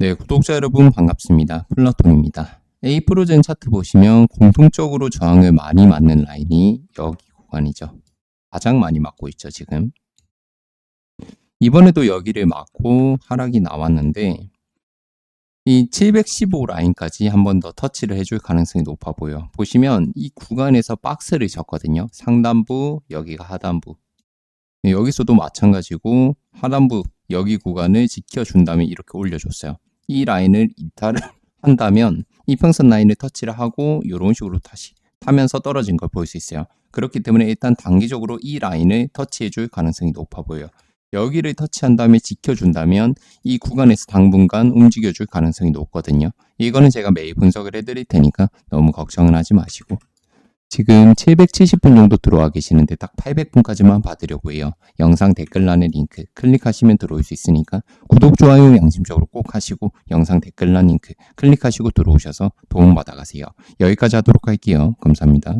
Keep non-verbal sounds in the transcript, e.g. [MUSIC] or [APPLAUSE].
네, 구독자 여러분 반갑습니다. 플라톤입니다. A 프로젠 차트 보시면 공통적으로 저항을 많이 맞는 라인이 여기 구간이죠. 가장 많이 맞고 있죠, 지금. 이번에도 여기를 맞고 하락이 나왔는데 이 715 라인까지 한 번 더 터치를 해줄 가능성이 높아 보여. 보시면 이 구간에서 박스를 쳤거든요. 상단부, 여기가 하단부. 네, 여기서도 마찬가지고 하단부 여기 구간을 지켜준 다음에 이렇게 올려줬어요. 이 라인을 이탈을 [LAUGHS] 한다면 이평선 라인을 터치를 하고 이런 식으로 다시 타면서 떨어진 걸 볼 수 있어요. 그렇기 때문에 일단 단기적으로 이 라인을 터치해 줄 가능성이 높아 보여요. 여기를 터치한 다음에 지켜준다면 이 구간에서 당분간 움직여 줄 가능성이 높거든요. 이거는 제가 매일 분석을 해드릴 테니까 너무 걱정은 하지 마시고 지금 770분 정도 들어와 계시는데 딱 800분까지만 받으려고 해요. 영상 댓글란에 링크 클릭하시면 들어올 수 있으니까 구독, 좋아요 양심적으로 꼭 하시고 영상 댓글란 링크 클릭하시고 들어오셔서 도움 받아 가세요. 여기까지 하도록 할게요. 감사합니다.